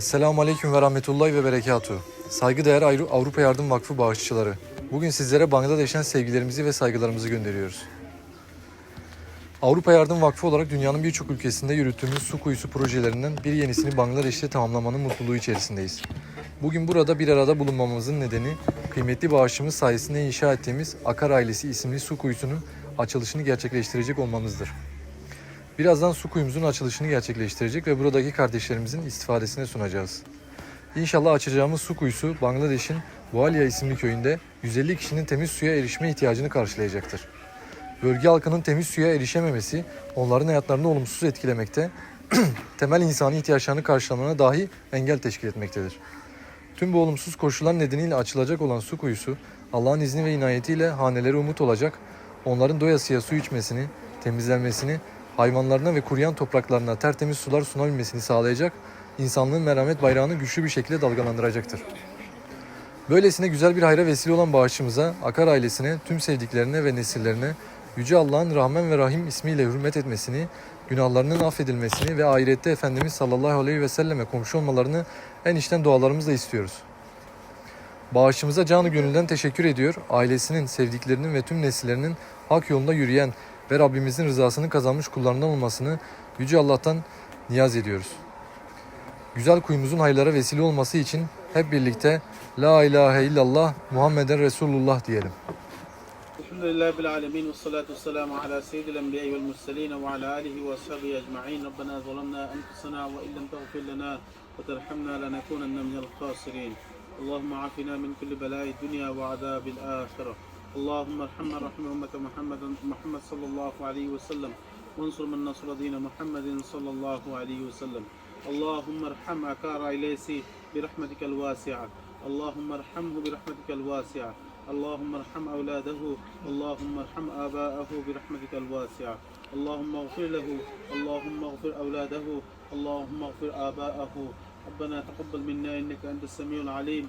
Esselamu Aleyküm ve Rahmetullahi ve Berekatuhu. Saygıdeğer Avrupa Yardım Vakfı bağışçıları. Bugün sizlere Bangladeş'ten sevgilerimizi ve saygılarımızı gönderiyoruz. Avrupa Yardım Vakfı olarak dünyanın birçok ülkesinde yürüttüğümüz su kuyusu projelerinden bir yenisini Bangladeş'te tamamlamanın mutluluğu içerisindeyiz. Bugün burada bir arada bulunmamızın nedeni kıymetli bağışımız sayesinde inşa ettiğimiz Akar Ailesi isimli su kuyusunun açılışını gerçekleştirecek olmamızdır. Birazdan su kuyumuzun açılışını gerçekleştirecek ve buradaki kardeşlerimizin istifadesine sunacağız. İnşallah açacağımız su kuyusu Bangladeş'in Bualya isimli köyünde 150 kişinin temiz suya erişme ihtiyacını karşılayacaktır. Bölge halkının temiz suya erişememesi onların hayatlarını olumsuz etkilemekte, temel insani ihtiyaçlarını karşılamana dahi engel teşkil etmektedir. Tüm bu olumsuz koşullar nedeniyle açılacak olan su kuyusu Allah'ın izni ve inayetiyle hanelere umut olacak, onların doyasıya su içmesini, temizlenmesini, hayvanlarına ve kuruyan topraklarına tertemiz sular sunabilmesini sağlayacak, insanlığın merhamet bayrağını güçlü bir şekilde dalgalandıracaktır. Böylesine güzel bir hayra vesile olan bağışçımıza, Akar ailesine, tüm sevdiklerine ve nesillerine Yüce Allah'ın Rahman ve Rahim ismiyle hürmet etmesini, günahlarının affedilmesini ve ahirette Efendimiz sallallahu aleyhi ve selleme komşu olmalarını en içten dualarımızla istiyoruz. Bağışçımıza canı gönülden teşekkür ediyor. Ailesinin, sevdiklerinin ve tüm nesillerinin hak yolunda yürüyen ve Rabbimizin rızasını kazanmış kullarından olmasını Yüce Allah'tan niyaz ediyoruz. Güzel kuyumuzun hayırlara vesile olması için hep birlikte La ilahe illallah Muhammeden Resulullah diyelim. Elhamdülillahi bil alemin ve salatu vesselamu ala seyyidil enbiya vel murselin ve ala alihi ve sahbihi ecmaîn. Rabbena zalemna enfusena ve illem teğfir lana ve terhamna lenekunenne minel hasirin. Allahümme afina min kulli belâi dünya ve azâbil âhireh. اللهم ارحمنا رحم أمة محمد محمد صلى الله عليه وسلم. وانصر من نصر دين محمد صلى الله عليه وسلم. اللهم ارحم أكار إليسي برحمتك الواسعة. اللهم ارحمه برحمتك الواسعة. اللهم ارحم أولاده. اللهم ارحم آباءه برحمتك الواسعة. اللهم اغفر له. اللهم اغفر أولاده. اللهم اغفر آباءه. ربنا تقبل منا إنك أنت السميع العليم.